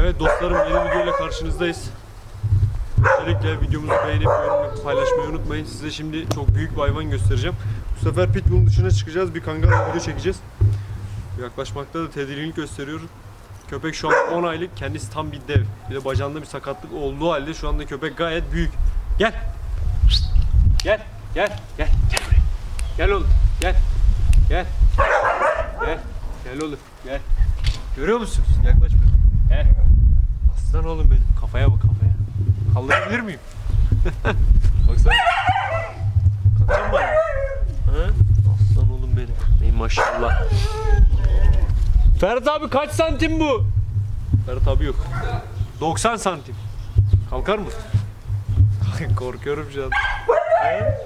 Evet dostlarım yeni videoyla karşınızdayız. Öncelikle videomuzu beğenip yorum paylaşmayı unutmayın. Size şimdi çok büyük bir hayvan göstereceğim. Bu sefer pitbull'un dışına çıkacağız. Bir kangal video çekeceğiz. Yaklaşmakta da tedirginlik gösteriyor. Köpek şu an 10 aylık. Kendisi tam bir dev. Bir de bacağında bir sakatlık olduğu halde şu anda köpek gayet büyük. Gel. Gel. Gel. Gel. Gel buraya. Gel oğlum. Gel. Gel. Gel. Gel oğlum. Gel. Görüyor musunuz? Yaklaş Gel. Aslan oğlum benim. Kafaya bak kafaya. Kaldırabilir miyim? Baksana. Kalkacağım bana. Ha? Aslan oğlum benim. Ey maşallah. Ferhat abi kaç santim bu? Ferhat abi yok. 90 santim. Kalkar mı? Korkuyorum şu an. He?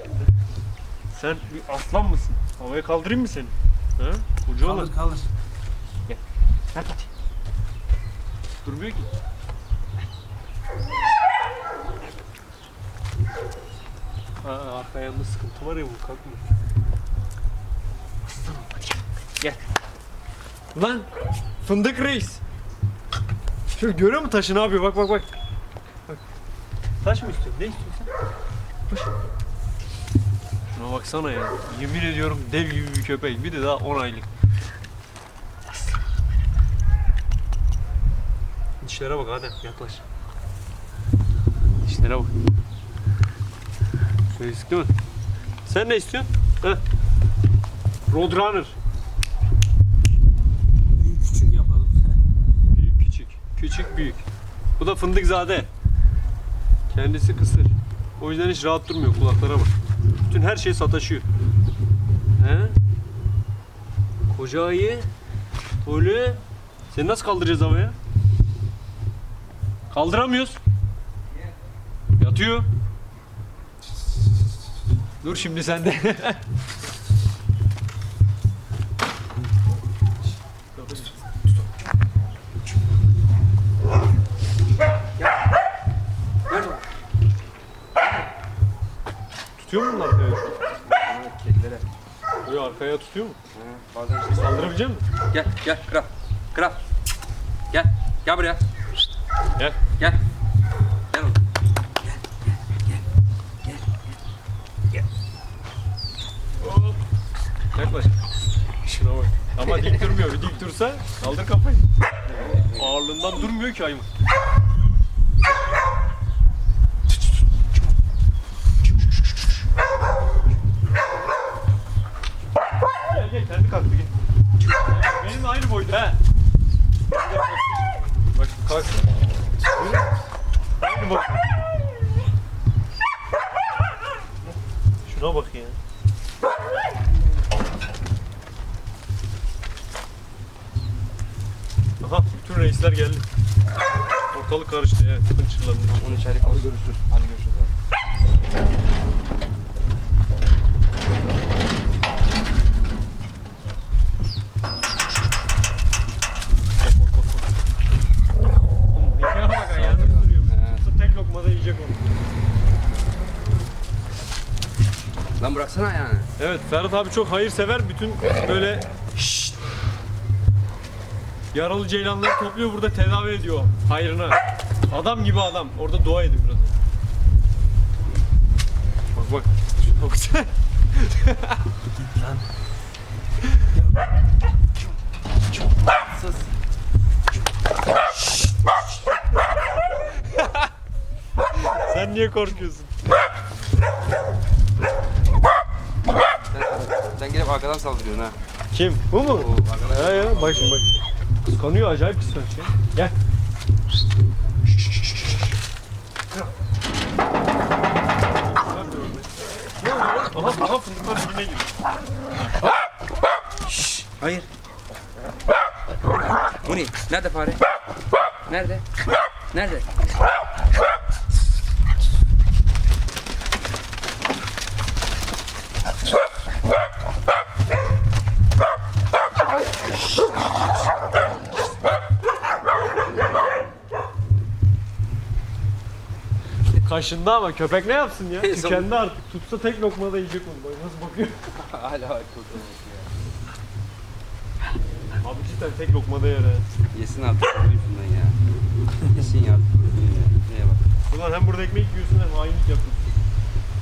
Sen bir aslan mısın? Havaya kaldırayım mı seni? Ha? Ucu olan. Kaldır kaldır. Ver hadi. Durmuyor ki. Aa, arka ayağında sıkıntı var ya bu kalkmıyor. Gel. Lan fındık reis. Şöyle görüyor musun taşı ne yapıyor? Bak bak bak. Bak. Taş mı istiyorsun? Ne istiyorsun sen? Koş. Şuna baksana ya. Yemin ediyorum dev gibi bir köpek. Bir de daha 10 aylık. Dişlere bak Adem yaklaş. Dişlere bak. Söyledik değil mi? Sen ne istiyorsun? Heh. Roadrunner. Büyük küçük yapalım. Büyük küçük. Küçük büyük. Bu da fındıkzade. Kendisi kısır. O yüzden hiç rahat durmuyor kulaklara bak. Bütün her şey sataşıyor. He? Koca ayı. Öyle. Seni nasıl kaldıracağız havaya? Kaldıramıyoruz. Yatıyor. Dur şimdi sen de. Tutuyor mu bunlar arkaya? Kedilere. Yok arkaya tutuyor mu? Bazen işte Saldırabilecek misin? Gel gel kral. Kral. Gel. Gel buraya. Gel. Gel. Gel oğlum. Hop. Yaklaş. Şuna bak. Ama dik durmuyor. Bir dik dursa kaldır kafayı. Ağırlığından durmuyor ki hayvan. Gel gel kendi kalktı gel. Benimle aynı boyda he. Bak kalk. Aynı boy. Şuna bak ya. Aha bütün reisler geldi. Ortalık karıştı ya. Fınçırlandı. Onu içeri koy. Hadi görüşürüz. Hadi görüşürüz abi. Lan bıraksana yani. Evet Ferhat abi çok hayırsever. Bütün böyle yaralı ceylanları topluyor burada tedavi ediyor hayrına. Adam gibi adam. Orada dua edin biraz. Bak bak. Çok güzel. Sus. Sen niye korkuyorsun? Sen, sen gelip arkadan saldırıyorsun ha. Kim? Bu mu? O arkadan. Ya ya bak şimdi bak. Kıskanıyor acayip kıskanç ya. Gel. Ne oluyor? Aha, aha fındıklar dibine giriyor. Hayır. Bu ne? Nerede fare? Nerede? Nerede? Kaşındı ama köpek ne yapsın ya? Tükendi artık. Tutsa tek lokmada yiyecek onu. Bak nasıl bakıyor. Hala çok ya. Abi cidden tek lokmada yer ha. Yesin artık. Şundan ya. Ulan hem burada ekmek yiyorsun hem hainlik yapıyorsun.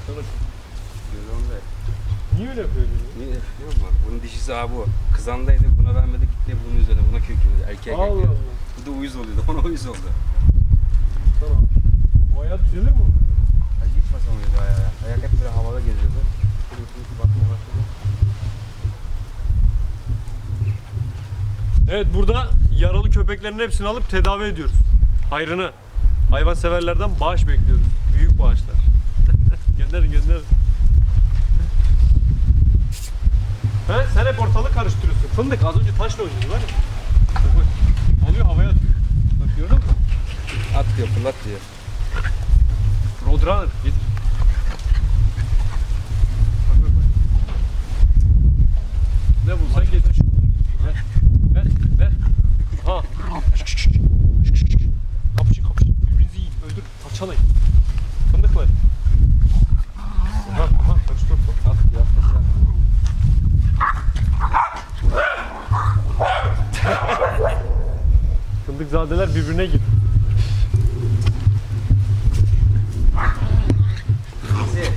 Sana Görüyorum da. niye öyle yapıyorsun? ya? Niye biliyor musun? Bunun dişisi abi bu. Kızandaydı buna vermedik gitti bunun üzerine buna köküldü. Erkek Allah erkek. Allah. Bu da uyuz oluyordu. Ona uyuz oldu. Hayat düzelir mi? orada? Ay hiç basamıyordu ayağa. Ayak hep böyle havada geziyordu. Şimdi şimdi bakmaya başladı. Evet burada yaralı köpeklerin hepsini alıp tedavi ediyoruz. Hayrını. Hayvan severlerden bağış bekliyoruz. Büyük bağışlar. gönderin gönderin. He, sen hep ortalık karıştırıyorsun. Fındık az önce taşla oynuyordun var ya. Bak bak. Alıyor havaya atıyor. Bak gördün mü? At diyor fırlat diyor. Roadrunner getir. Bak bak bak. Ne bulsan getir. Ver. Ver. Ver. Ha. Kapışın kapışın. Birbirinizi yiyin. Öldür. Parçalayın. Fındıklar. Ha ha karıştır. At diyor at diyor. Fındıkzadeler birbirine girdi. Bizi.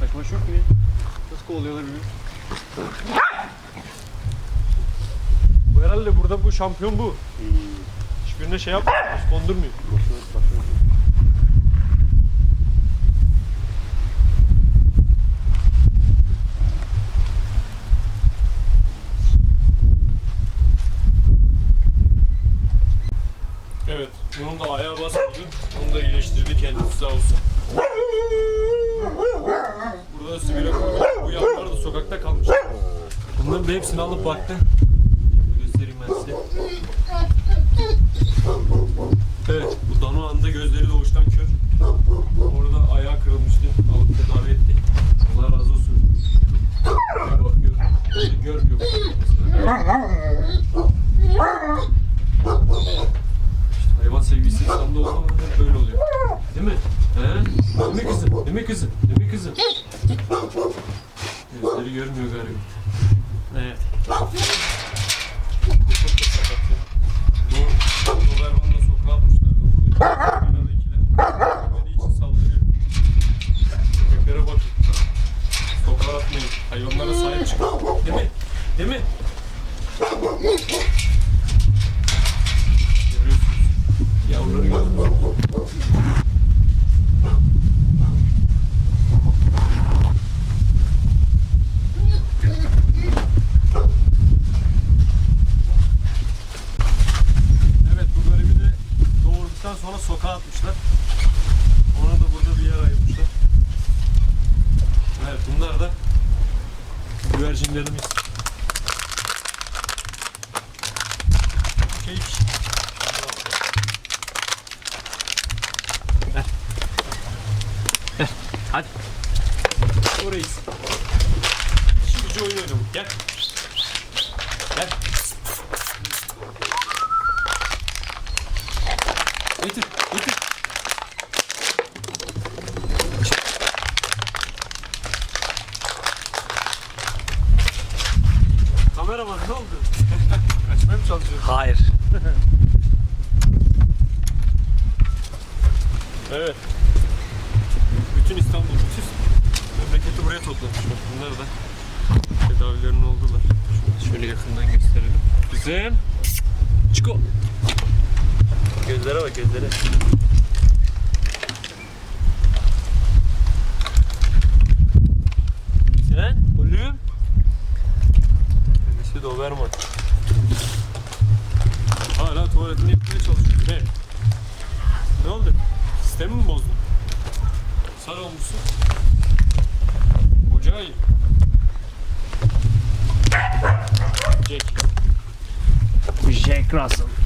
Kaçma yok mu ya? Nasıl kovalıyorlar bilmiyorum. Bu şampiyon bu. Hiçbirine şey yapmıyor. Kondurmuyor. Evet, bunun da ayağı basmıyordu. Onu da iyileştirdi kendisi sağ olsun. Burada da sigara koydu. Bu yavrular da sokakta kalmış. Bunların hepsini alıp baktı. Evet, bu Dano anda gözleri doğuştan kör. Orada ayağı kırılmıştı. Alıp tedavi etti. Allah razı olsun. Bakıyor. Görmüyor. İşte hayvan sevgisi insanda o zaman hep böyle oluyor. Değil mi? He? Değil mi kızım? Değil mi kızım? Değil mi kızım? Gözleri görmüyor galiba. Evet. Bu çok da sakat ya. Bu Doberman'la sokağa atmışlar. Buradaki Görmediği için saldırıyor. Köpeklere bakın. Sokağa atmayın. Hayvanlara sahip çıkın. Değil mi? Değil mi? Görüyorsunuz. Yavruları gördüm. Evet bu garibi de doğurduktan sonra sokağa atmışlar. Ona da burada bir yer ayırmışlar. Evet bunlar da güvercinlerimiz. Keyif. Ver. Ver. Hadi. Orayı. Şimdi oyun oynamak. Gel. Gel. Getir, getir. Kameraman ne oldu? Kaçmaya mı çalışıyorsun? Hayır. Evet. Bütün İstanbul, bütün memleketi buraya toplamış. Bunlar da tedavilerini oldular. Şöyle yakından gösterelim. Güzel. Çiko. Gözlere bak gözlere. Sen? Oğlum. Doberman. Hala tuvaletini yapmaya çalışıyor. Ne? Ne oldu? Sistemi mi bozdun? Sar olmuşsun. Ocağı iyi. Jack. Jack Russell.